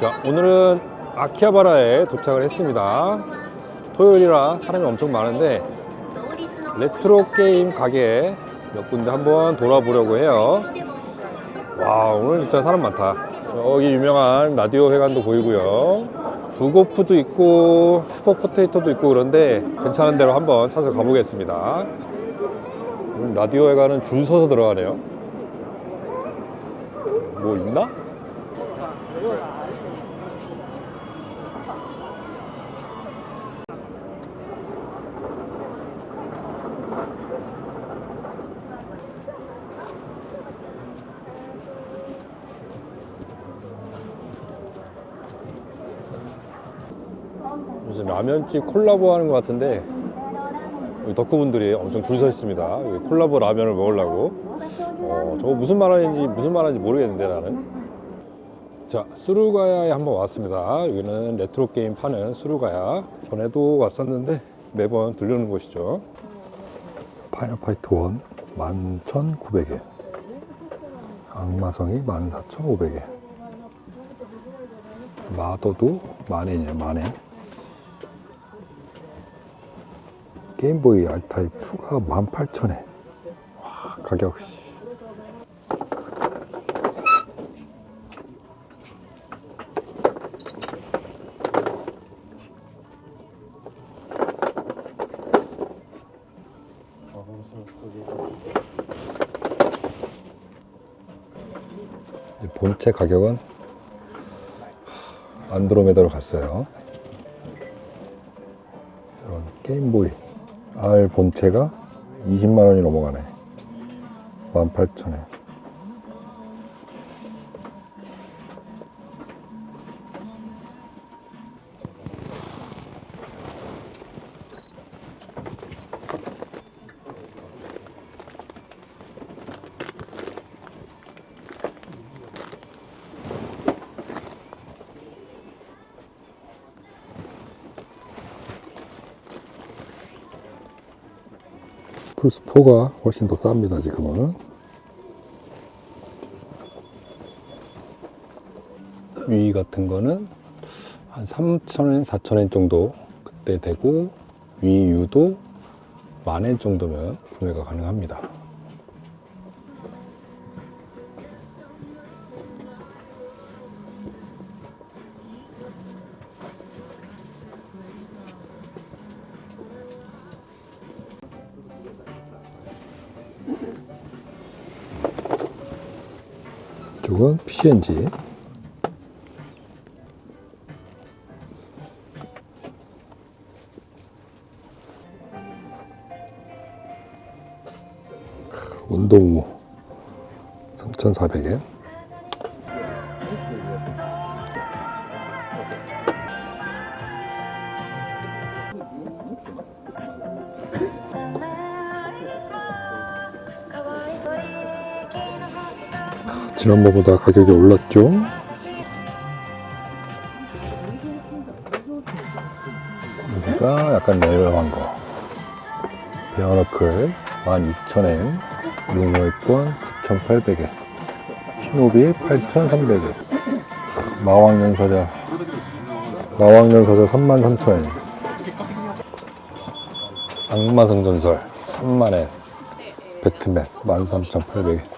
자, 오늘은 아키하바라에 도착을 했습니다. 토요일이라 사람이 엄청 많은데 레트로 게임 가게 몇 군데 한번 돌아보려고 해요. 와, 오늘 진짜 사람 많다. 여기 유명한 라디오 회관도 보이고요. 부고프도 있고 슈퍼 포테이토도 있고 그런데 괜찮은 데로 한번 찾아 가 보겠습니다. 오늘 라디오 회관은 줄 서서 들어가네요. 뭐 있나? 무슨 라면집 콜라보 하는 것 같은데 덕후분들이 엄청 줄 서 있습니다. 콜라보 라면을 먹으려고. 어, 저거 무슨 말 하는지 무슨 말 하는지 모르겠는데 나는. 자, 수루가야에 한번 왔습니다. 여기는 레트로 게임 파는 수루가야. 전에도 왔었는데 매번 들르는 곳이죠. 파이널 파이트 1 11,900엔. 악마성이 14,500엔. 마더도 만엔이에요, 만엔. 게임보이 R타입 2가 18,000엔. 와, 가격, 씨. 이 제 가격은 안드로메다로 갔어요. 이런 게임보이 R 본체가 20만 원이 넘어가네. 18,000에. 플스4가 훨씬 더 쌉니다, 지금은. 위 같은 거는 한 3,000엔, 4,000엔 정도 그때 되고, 위 U도 만엔 정도면 구매가 가능합니다. 이쪽은 PNG. 운동무 3,400엔. 지난번보다 가격이 올랐죠? 여기가 약간 레벨한 거. 베어너클 12,000엔, 용어액권 9,800엔, 시노비 8,300엔, 마왕연사자, 마왕연사자 33,000엔, 악마성전설 3만엔, 배트맨 13,800엔.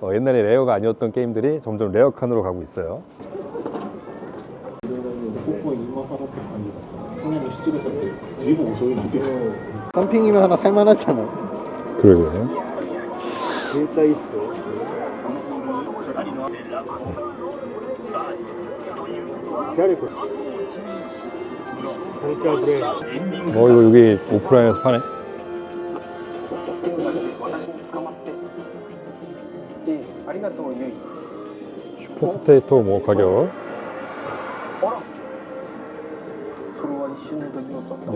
어, 옛날에 레어가 아니었던 게임들이 점점 레어칸으로 가고 있어요. 땀핑이면 하나 살만하잖아. 그러게. 진짜 있어. 잘했고. 어 이거 여기 오프라인에서 파네. 슈퍼포테이토 뭐 가격?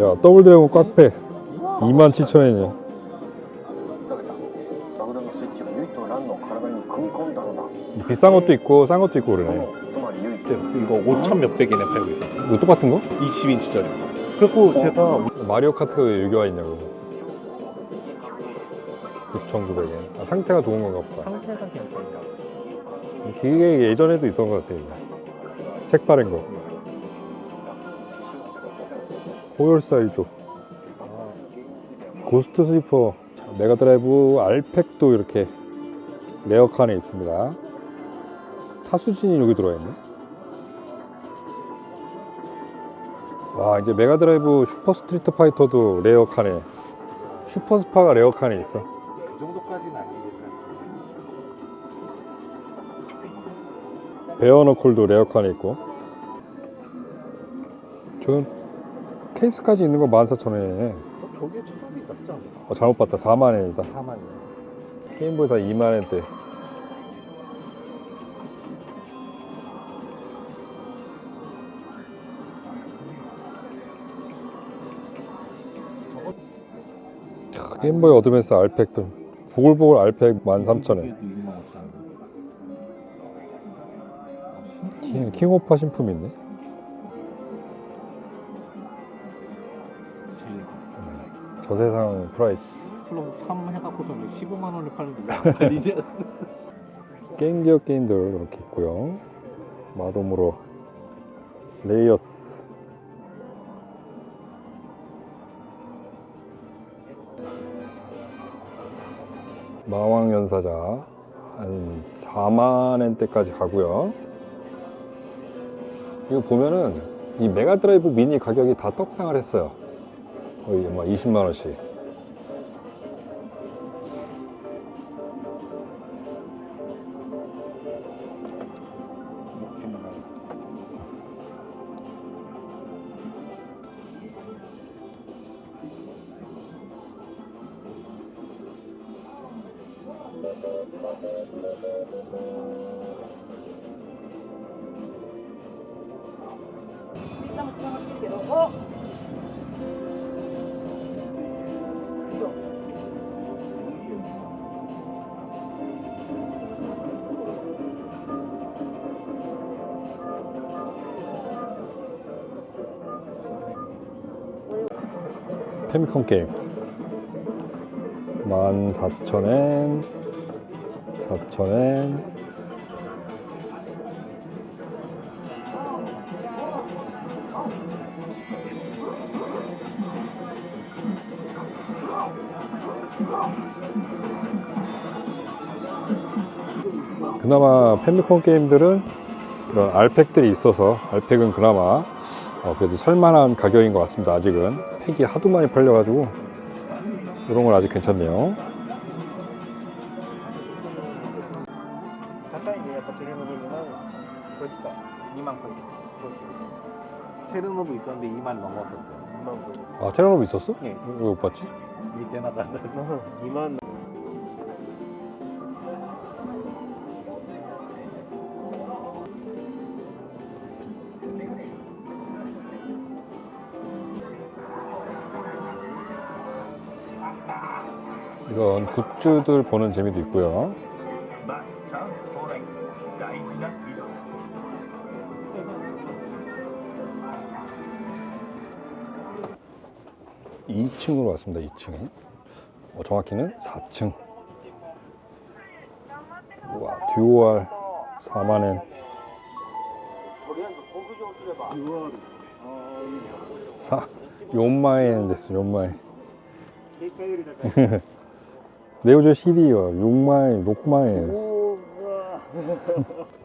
야 더블 드래곤 꽉패. 27,000원이네 비싼 것도 있고 싼 것도 있고 그러네. 네, 이거 5천 몇백엔에 팔고 있었어요. 이거 똑같은 거? 20인치짜리. 그래갖고 제가 마리오 카트가 왜 여기 와 있냐고. 9,900원 아, 상태가 좋은 건가 보다 상태가 괜찮아요. 기계 예전에도 있던 것 같아 이거. 색바른 거. 호열사이조. 고스트 스위퍼. 자, 메가드라이브 알팩도 이렇게 레어 칸에 있습니다. 타수진이 여기 들어와 있네. 와 이제 메가드라이브 슈퍼 스트리트 파이터도 레어 칸에 슈퍼 스파가 레어 칸에 있어 베어너콜도 레어칸에 있고. 저는 케이스까지 있는 거 14,000원이네 어, 저게 차라리 낫지 않나? 어, 잘못 봤다. 4만원이다. 4만원. 게임보이 다 2만원대. 게임보이 어드밴스 알팩들 보글보글 알팩 13,000원 킹, 킹오파 신품이 있네 저 세상 프라이스 플러스 3 해갖고서는 15만 원에 파는데 왜안 팔리냐? 게임 기업 게임들 이렇게 있고요. 마돔으로 레이어스 마왕 연사자 한 4만 엔대까지 가고요. 이거 보면은 이 메가 드라이브 미니 가격이 다 떡상을 했어요. 거의 막 20만 원씩. 페미컴 게임. 14,000엔 4,000엔. 그나마 페미컴 게임들은 이런 알팩들이 있어서 알팩은 그나마 어, 그래도 살만한 가격인 것 같습니다 아직은 팩이 하도 많이 팔려가지고 이런 건 아직 괜찮네요 체르노브 있었는데 2만 넘었었대. 아 체르노브 있었어? 예. 왜 못 봤지? 밑에 나가서 아, 2만 이런 굿즈들 보는 재미도 있고요. 2층으로 왔습니다. 이층 어, 정확히는 4층 우와, 듀얼 4만엔. 4, 4마엔 됐어, 4마엔. ネオジオ CD は4万円6万円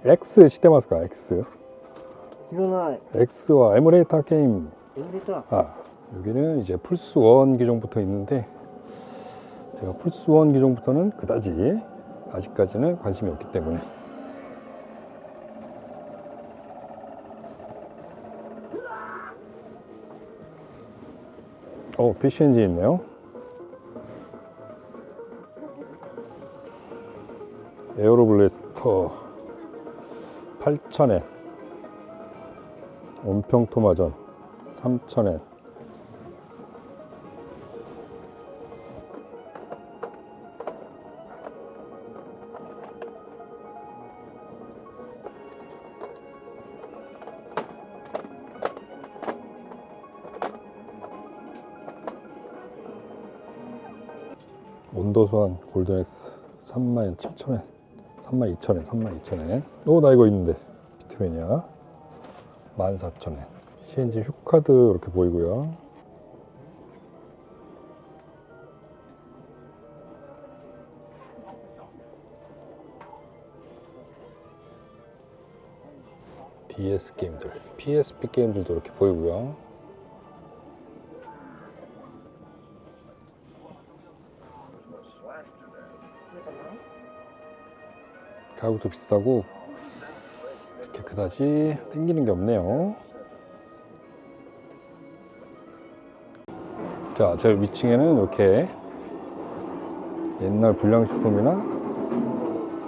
X 知ってますか X 知らない。 X はエムレーター게임 エムレタ 아 여기는 이제 플스 1 기종부터 있는데 제가 플스 1 기종부터는 그다지 아직까지는 관심이 없기 때문에 어 PC 엔진 있네요 에어로 블래스터 8,000엔. 온평토마전 3,000엔. 온도수한 골든엑스 37,000엔 32,000엔 32,000엔 오나 이거 있는데. 비트맨이야. 14,000엔 CNG 휴카드 이렇게 보이고요. DS 게임들 PSP 게임들도 이렇게 보이고요 가격도 비싸고 이렇게 그다지 땡기는 게 없네요. 자, 제 위층에는 이렇게 옛날 불량식품이나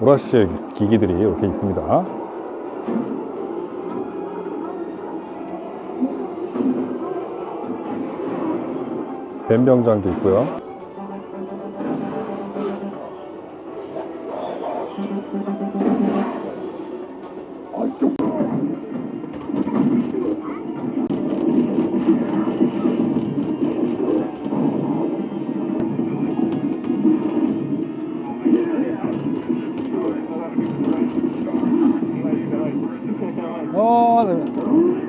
오락실 기기들이 이렇게 있습니다. 뱀병장도 있고요. পাওয়া যাবে